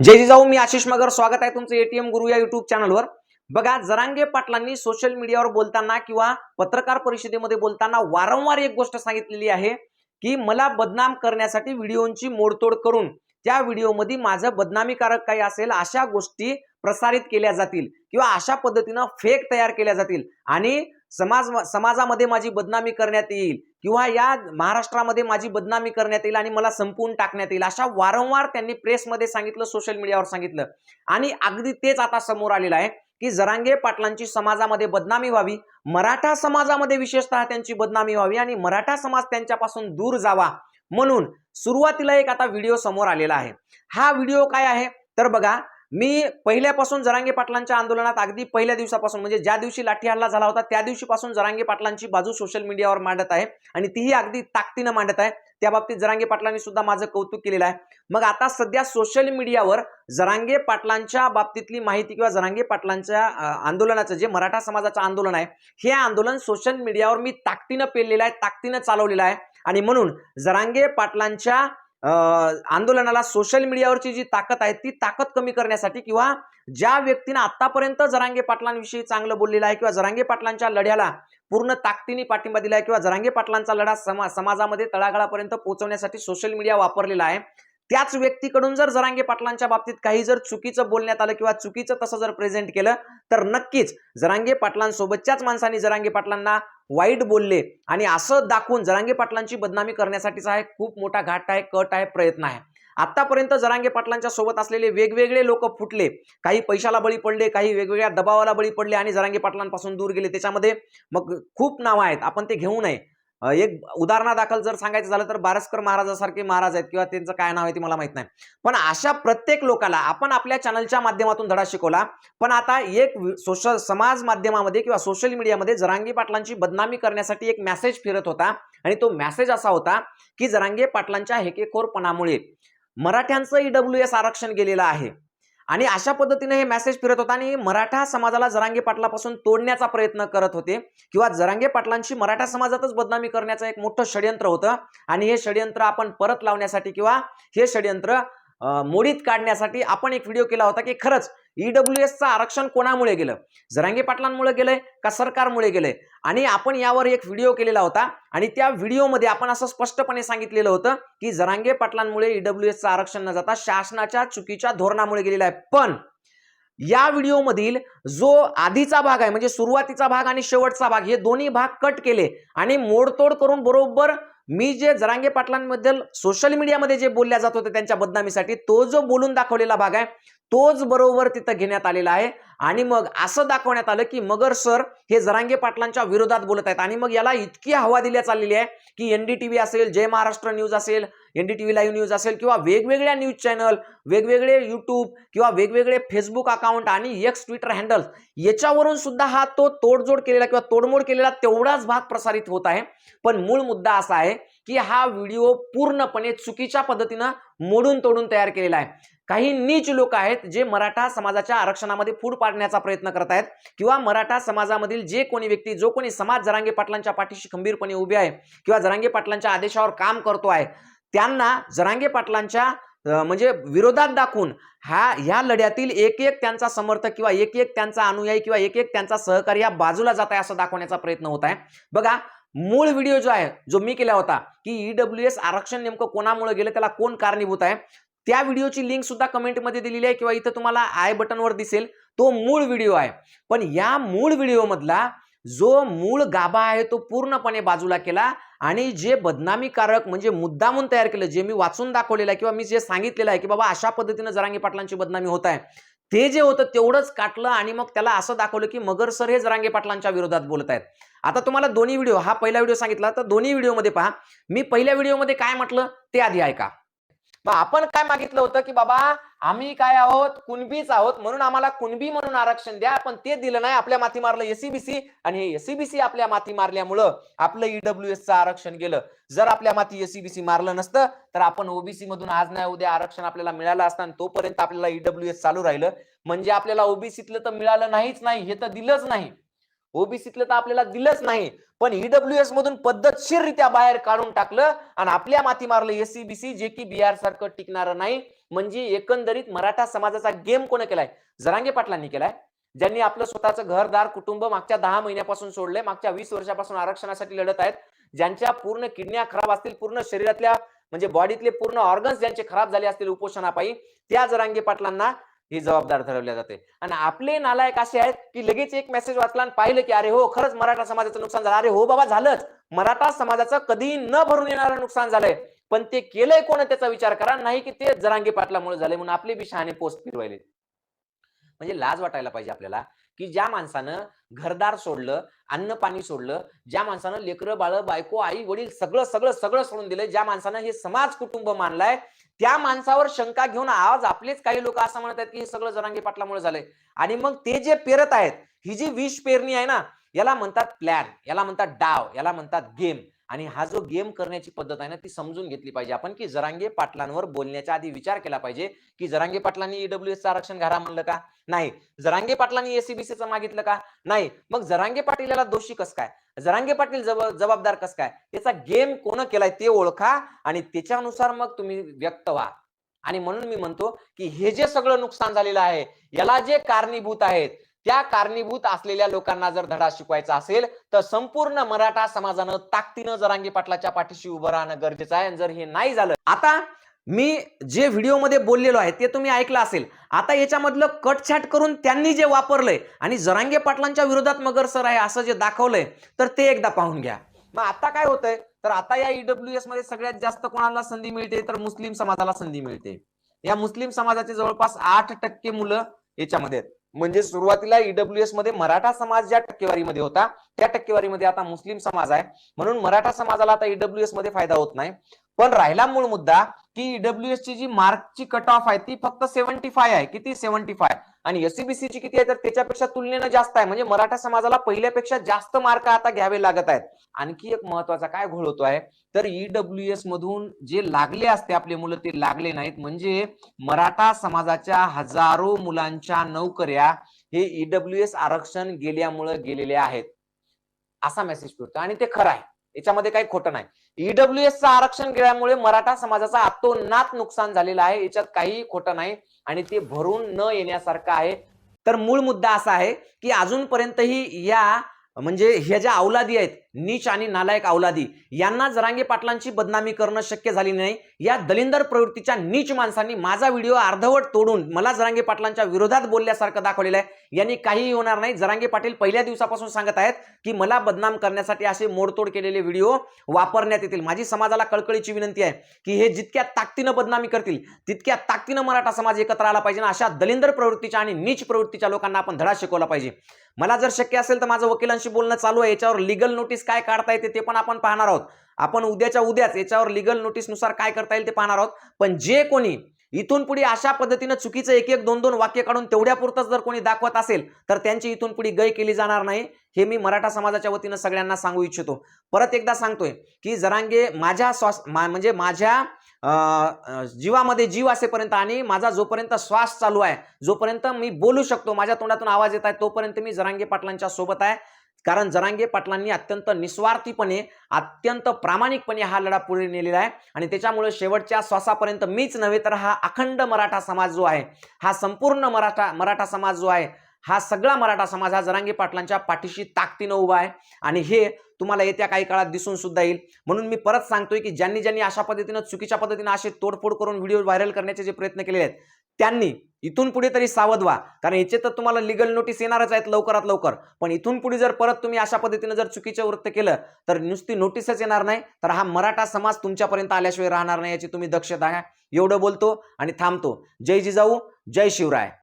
जय जिजाऊ मी आशिष मगर. स्वागत आहे तुमचं एटीएम गुरु या युट्यूब चॅनलवर बघा जरांगे पाटलांनी सोशल मीडियावर बोलताना किंवा पत्रकार परिषदेमध्ये बोलताना वारंवार एक गोष्ट सांगितलेली आहे की मला बदनाम करण्यासाठी व्हिडिओंची मोडतोड करून त्या व्हिडिओमध्ये माझं बदनामीकारक काही असेल अशा गोष्टी प्रसारित केल्या जातील किंवा अशा पद्धतीनं फेक तयार केल्या जातील. आणि समाज समाजामध्ये माझी बदनामी करण्यात येईल किंवा या महाराष्ट्रामध्ये माझी बदनामी करण्यात येईल आणि मला संपवून टाकण्यात येईल अशा वारंवार त्यांनी प्रेसमध्ये सांगितलं सोशल मीडियावर सांगितलं. आणि अगदी तेच आता समोर आलेलं आहे की जरांगे पाटलांची समाजामध्ये बदनामी व्हावी मराठा समाजामध्ये विशेषतः त्यांची बदनामी व्हावी आणि मराठा समाज त्यांच्यापासून दूर जावा म्हणून सुरुवातीला एक आता व्हिडिओ समोर आलेला आहे. हा व्हिडिओ काय आहे? तर बघा मी पहिल्यापासून जरांगे पाटलांच्या आंदोलनात अगदी पहिल्या दिवसापासून म्हणजे ज्या दिवशी लाठी हल्ला झाला होता त्या दिवशीपासून जरांगे पाटलांची बाजू सोशल मीडियावर मांडत आहे आणि तीही अगदी ताकदीनं मांडत आहे. त्या बाबतीत जरांगे पाटलांनी सुद्धा माझं कौतुक केलेलं आहे. मग आता सध्या सोशल मीडियावर जरांगे पाटलांच्या बाबतीतली माहिती किंवा जरांगे पाटलांच्या आंदोलनाचं जे मराठा समाजाचं आंदोलन आहे हे आंदोलन सोशल मीडियावर मी ताकदीनं पेललेलं आहे ताकदीनं चालवलेलं आहे. आणि म्हणून जरांगे पाटलांच्या आंदोलनाला सोशल मीडियावरची जी ताकद आहे ती ताकद कमी करण्यासाठी किंवा ज्या व्यक्तीनं आतापर्यंत जरांगे पाटलांविषयी चांगलं बोललेलं आहे किंवा जरांगे पाटलांच्या लढ्याला पूर्ण ताकदीने पाठिंबा दिला आहे किंवा जरांगे पाटलांचा लढा समा समाजामध्ये तळागाळापर्यंत पोहोचवण्यासाठी सोशल मीडिया वापरलेला आहे त्याच व्यक्तीकडून जर जरांगे पाटलांच्या बाबतीत काही जर चुकीचं बोलण्यात आलं किंवा चुकीचं तसं जर प्रेझेंट केलं तर नक्कीच जरांगे पाटलांसोबतच्याच माणसांनी जरांगे पाटलांना वाईट बोलले आणि असं दाखवून जरांगे पाटलांची बदनामी करण्यासाठीचा हा खूप मोठा घाट आहे कट आहे प्रयत्न आहे. आतापर्यंत जरांगे पाटलांच्या सोबत असलेले वेगवेगळे लोक फुटले. काही पैशाला बळी पडले काही वेगवेगळ्या दबावाला बळी पडले आणि जरांगे पाटलांपासून दूर गेले. त्याच्यामध्ये मग खूप नावं आहेत. आपण ते घेऊ नये. एक उदाहरणादाखल जर सांगायचं झालं तर बारसकर महाराजासारखे महाराज आहेत किंवा त्यांचं काय नाव आहे ते मला माहीत नाही. पण अशा प्रत्येक लोकाला आपण आपल्या चॅनलच्या माध्यमातून धडा शिकवला. पण आता एक सोशल समाज माध्यमामध्ये किंवा सोशल मीडियामध्ये जरांगी पाटलांची बदनामी करण्यासाठी एक मेसेज फिरत होता. आणि तो मेसेज असा होता की जरांगे पाटलांच्या हेकेखोरपणामुळे मराठ्यांचं ईडब्ल्यू एस आरक्षण गेलेलं आहे. आणि अशा पद्धतीने हे मेसेज फिरत होता आणि मराठा समाजाला जरांगे पाटलापासून तोडण्याचा प्रयत्न करत होते. किंवा जरांगे पाटलांची मराठा समाजातच बदनामी करण्याचं एक मोठं षडयंत्र होतं. आणि हे षडयंत्र आपण परत लावण्यासाठी किंवा हे षडयंत्र मोडीत काढण्यासाठी आपण एक व्हिडिओ केला होता की खरंच ईडब्ल्यू एसचं आरक्षण कोणामुळे गेलं? जरांगे पाटलांमुळे गेलंय का सरकारमुळे गेलंय? आणि आपण यावर एक व्हिडिओ केलेला होता आणि त्या व्हिडिओमध्ये आपण असं स्पष्टपणे सांगितलेलं होतं की जरांगे पाटलांमुळे ईडब्ल्यू एसचं आरक्षण न जाता शासनाच्या चुकीच्या धोरणामुळे गेलेलं आहे. पण या व्हिडिओमधील जो आधीचा भाग आहे म्हणजे सुरुवातीचा भाग आणि शेवटचा भाग हे दोन्ही भाग कट केले आणि मोडतोड करून बरोबर मी जे जरांगे पाटलांबद्दल सोशल मीडियामध्ये जे बोलल्या जात होते त्यांच्या बदनामीसाठी तो जो बोलून दाखवलेला भाग आहे तोच बरोबर तिथं घेण्यात आलेला आहे. आणि मग असं दाखवण्यात आलं की मगर सर हे जरांगे पाटलांच्या विरोधात बोलत आहेत. आणि मग याला इतकी हवा दिल्या चाललेली आहे की एनडीटीव्ही असेल जय महाराष्ट्र न्यूज असेल एनडीटीव्ही लाईव्ह न्यूज असेल किंवा वेगवेगळ्या न्यूज चॅनल वेगवेगळे युट्यूब किंवा वेगवेगळे फेसबुक अकाउंट आणि एक्स ट्विटर हँडल याच्यावरून सुद्धा हा तो तोडजोड केलेला किंवा तोडमोड केलेला तेवढाच भाग प्रसारित होत आहे. पण मूळ मुद्दा असा आहे की हा व्हिडिओ पूर्णपणे चुकीच्या पद्धतीनं मोडून तोडून तयार केलेला आहे. काही नीच लोक आहेत जे मराठा समाजाच्या आरक्षणामध्ये फूट पाडण्याचा प्रयत्न करत आहेत किंवा मराठा समाजामधील जे कोणी व्यक्ती जो कोणी समाज जरांगे पाटलांच्या पाठीशी खंबीरपणे उभे आहे किंवा जरांगे पाटलांच्या आदेशावर काम करतो आहे त्यांना जरांगे पाटलांच्या म्हणजे विरोधात दाखवून हा ह्या लढ्यातील एक एक त्यांचा समर्थक किंवा एक एक त्यांचा अनुयायी किंवा एक एक त्यांचा सहकारी या बाजूला जात आहे असं दाखवण्याचा प्रयत्न होत आहे. बघा मूळ व्हिडिओ जो आहे जो मी केला होता की ईडब्ल्यू एस आरक्षण नेमकं कोणामुळे गेलं त्याला कोण कारणीभूत आहे? त्या व्हिडिओची लिंक सुद्धा कमेंटमध्ये दिलेली आहे किंवा इथं तुम्हाला आय बटनवर दिसेल तो मूळ व्हिडिओ आहे. पण या मूळ व्हिडिओमधला जो मूळ गाभा आहे तो पूर्णपणे बाजूला केला आणि जे बदनामीकारक म्हणजे मुद्दामून तयार केलं जे मी वाचून दाखवलेलं आहे किंवा मी जे सांगितलेलं आहे की बाबा अशा पद्धतीनं जरांगी पाटलांची बदनामी होत आहे ते जे होतं तेवढंच काटलं आणि मग त्याला असं दाखवलं की मगर सर हे जरांगे पाटलांच्या विरोधात बोलत आहेत. आता तुम्हाला दोन्ही व्हिडिओ हा पहिला व्हिडिओ सांगितला तर दोन्ही व्हिडिओमध्ये पहा मी पहिल्या व्हिडिओमध्ये काय म्हटलं ते आधी ऐका. मग आपण काय मागितलं होतं की बाबा आम्ही काय आहोत कुणबीच आहोत म्हणून आम्हाला कुणबी म्हणून आरक्षण द्या पण ते दिलं नाही आपल्या माथी मारलं एसीबीसी आणि हे एसीबीसी आपल्या माथी मारल्यामुळं आपलं ईडब्ल्यू एसचं आरक्षण गेलं. जर आपल्या माथी एसीबीसी मारलं नसतं तर आपण ओबीसी मधून आज नाही उद्या आरक्षण आपल्याला मिळालं असतं आणि तोपर्यंत आपल्याला ईडब्ल्यू एस चालू राहिलं. म्हणजे आपल्याला ओबीसीतलं तर मिळालं नाहीच नाही हे तर दिलंच नाही. ओबीसीतलं तर आपल्याला दिलंच नाही. पण ईडब्ल्यू एस मधून पद्धतशीररित्या बाहेर काढून टाकलं आणि आपल्या माथी मारलं एससीबीसी जे की बिहार सारखं टिकणार नाही. म्हणजे एकंदरीत मराठा समाजाचा गेम कोण केलाय? जरांगे पाटलांनी केलाय. ज्यांनी आपलं स्वतःचं घरदार कुटुंब मागच्या दहा महिन्यापासून सोडले मागच्या वीस वर्षापासून आरक्षणासाठी लढत आहेत. ज्यांच्या पूर्ण किडन्या खराब असतील पूर्ण शरीरातल्या म्हणजे बॉडीतले पूर्ण ऑर्गन्स ज्यांचे खराब झाले असतील उपोषणापायी त्या जरांगे पाटलांना ही जबाबदार ठरवल्या जाते. आणि आपले नालायक असे आहेत की लगेच एक मेसेज वाचला आणि पाहिलं की अरे हो खरंच मराठा समाजाचं नुकसान झालं. अरे हो बाबा झालंच. मराठा समाजाचं कधी न भरून येणारं नुकसान झालंय. पण ते केलंय कोण त्याचा विचार करा. नाही की ते जरांगी पाटलामुळे झाले म्हणून आपले बी शहाणे पोस्ट फिरवायले म्हणजे लाज वाटायला पाहिजे आपल्याला की ज्या माणसानं घरदार सोडलं अन्न पाणी सोडलं ज्या माणसानं लेकरं बाळ बायको आई वडील सगळं सगळं सगळं सोडून दिलं ज्या माणसानं हे समाज कुटुंब मानलाय त्या माणसावर शंका घेऊन आज आपलेच काही लोक असं म्हणत आहेत की हे सगळं जरांगी पाटलामुळे झालंय. आणि मग ते जे पेरत आहेत ही जी विष पेरणी आहे ना याला म्हणतात प्लॅन याला म्हणतात डाव याला म्हणतात गेम आणि हा जो गेम करण्याची पद्धत आहे ना ती समजून घेतली पाहिजे. आपण की जरांगे पाटलांवर बोलण्याच्या आधी विचार केला पाहिजे की जरांगे पाटलांनी ईडब्ल्यूएसचं आरक्षण घरा म्हणलं का? नाही. जरांगे पाटलांनी एसीबीसीचं मागितलं का? नाही. मग जरांगे पाटील याला दोषी कस काय? जरांगे पाटील जब- जबाबदार कस काय? त्याचा गेम कोण केलाय ते ओळखा आणि त्याच्यानुसार मग तुम्ही व्यक्त व्हा. आणि म्हणून मी म्हणतो की हे जे सगळं नुकसान झालेलं आहे याला जे कारणीभूत आहेत त्या कारणीभूत असलेल्या लोकांना जर धडा शिकवायचा असेल तर संपूर्ण मराठा समाजानं ताकदीनं जरांगी पाटलाच्या पाठीशी उभं राहणं गरजेचं आहे. आणि जर हे नाही झालं आता मी जे व्हिडिओमध्ये बोललेलो आहे ते तुम्ही ऐकलं असेल. आता याच्यामधलं कटछाट करून त्यांनी जे वापरलंय आणि जरांगे पाटलांच्या विरोधात मगर सर आहे असं जे दाखवलंय तर ते एकदा पाहून घ्या. मग आता काय होतंय? तर आता या ईडब्ल्यूएसमध्ये सगळ्यात जास्त कोणाला संधी मिळते तर मुस्लिम समाजाला संधी मिळते. या मुस्लिम समाजाचे जवळपास आठ टक्के मुलं याच्यामध्ये आहेत. म्हणजे सुरुवातीला ईडब्ल्यूएसमध्ये मराठा समाज ज्या टक्केवारीमध्ये होता त्या टक्केवारीमध्ये आता मुस्लिम समाज आहे. म्हणून मराठा समाजाला आता ईडब्ल्यूएसमध्ये फायदा होत नाही. पण राहिला मूळ मुद्दा की ईडब्ल्यूएस ची जी मार्कची कट ऑफ आहे ती फक्त सेव्हन्टी फाय आहे. किती? सेव्हन्टी फाय आणि एससीबीसी ची किती आहे तर त्याच्यापेक्षा तुलनेनं जास्त आहे. म्हणजे मराठा समाजाला पहिल्यापेक्षा जास्त मार्क आता घ्यावे लागत आहेत. आणखी एक महत्त्वाचा काय घोळ होतो आहे तर ईडब्ल्यूएस मधून जे लागले असते आपले मुलं ते लागले नाहीत. म्हणजे मराठा समाजाच्या हजारो मुलांच्या नोकऱ्या हे ईडब्ल्यूएस आरक्षण गेल्यामुळे गेलेले आहेत. असा मेसेज फिरतो आणि ते खरं आहे. याच्यामध्ये काही खोटं नाही. ईडब्ल्यूएसचं आरक्षण गेल्यामुळे मराठा समाजाचा आतोनात नुकसान झालेलं आहे. याच्यात काहीही खोटं नाही आणि ते भरून न येण्यासारखं आहे. तर मूळ मुद्दा असा आहे की अजूनपर्यंतही या म्हणजे ह्या ज्या अवलादी आहेत नीच आणि नालायक अवलादी यांना जरांगे पाटलांची बदनामी करणं शक्य झाली नाही. या दलिंदर प्रवृत्तीच्या नीच माणसांनी माझा व्हिडिओ अर्धवट तोडून मला जरांगे पाटलांच्या विरोधात बोलल्यासारखं दाखवलेलं आहे. यांनी काहीही होणार नाही. जरांगे पाटील पहिल्या दिवसापासून सांगत आहेत की मला बदनाम करण्यासाठी असे मोडतोड केलेले व्हिडिओ वापरण्यात येतील. माझी समाजाला कळकळीची विनंती आहे की हे जितक्या ताकदीनं बदनामी करतील तितक्या ताकदीनं मराठा समाज एकत्र आला पाहिजे अशा दलिंदर प्रवृत्तीच्या आणि नीच प्रवृत्तीच्या लोकांना आपण धडा शिकवला पाहिजे. मला जर शक्य असेल तर माझं वकिलांशी बोलणं चालू आहे. याच्यावर लिगल नोटीस काय काढता येते ते पण आपण पाहणार आहोत. आपण उद्याच्या उद्याच याच्यावर लिगल नोटीसनुसार काय करता येईल ते पाहणार आहोत. पण जे कोणी इथून पुढे अशा पद्धतीनं चुकीचं एक एक दोन दोन वाक्य काढून तेवढ्या पुरतच जर कोणी दाखवत असेल तर त्यांची इथून पुढे गय केली जाणार नाही. हे मी मराठा समाजाच्या वतीनं सगळ्यांना सांगू इच्छितो. परत एकदा सांगतोय की जरांगे माझ्या श्वास मा- म्हणजे माझ्या जीवामध्ये जीव असेपर्यंत आणि माझा जोपर्यंत श्वास चालू आहे जोपर्यंत मी बोलू शकतो माझ्या तोंडातून आवाज येत आहे तोपर्यंत मी जरांगे पाटलांच्या सोबत आहे. कारण जरांगे पाटलांनी अत्यंत निस्वार्थीपणे अत्यंत प्रामाणिकपणे हा लढा पुढे नेलेला आहे. आणि त्याच्यामुळे शेवटच्या श्वासापर्यंत मीच नव्हे तर हा अखंड मराठा समाज जो आहे हा संपूर्ण मराठा मराठा समाज जो आहे हा सगळा मराठा समाज हा जरांगे पाटलांच्या पाठीशी ताकदीनं उभा आहे. आणि हे तुम्हाला येत्या काही काळात दिसून सुद्धा येईल. म्हणून मी परत सांगतोय की ज्यांनी ज्यांनी अशा पद्धतीनं चुकीच्या पद्धतीनं असे तोडफोड करून व्हिडिओ व्हायरल करण्याचे जे प्रयत्न केले आहेत त्यांनी इथून पुढे तरी सावध व्हा. कारण याचे तर तुम्हाला लिगल नोटीस येणारच आहेत लवकरात लवकर. पण इथून पुढे जर परत तुम्ही अशा पद्धतीनं जर चुकीचं वृत्त केलं तर नुसती नोटीसच येणार नाही. तर हा मराठा समाज तुमच्यापर्यंत आल्याशिवाय राहणार नाही याची तुम्ही दक्षता घ्या. एवढं बोलतो आणि थांबतो. जय जिजाऊ जय शिवराय.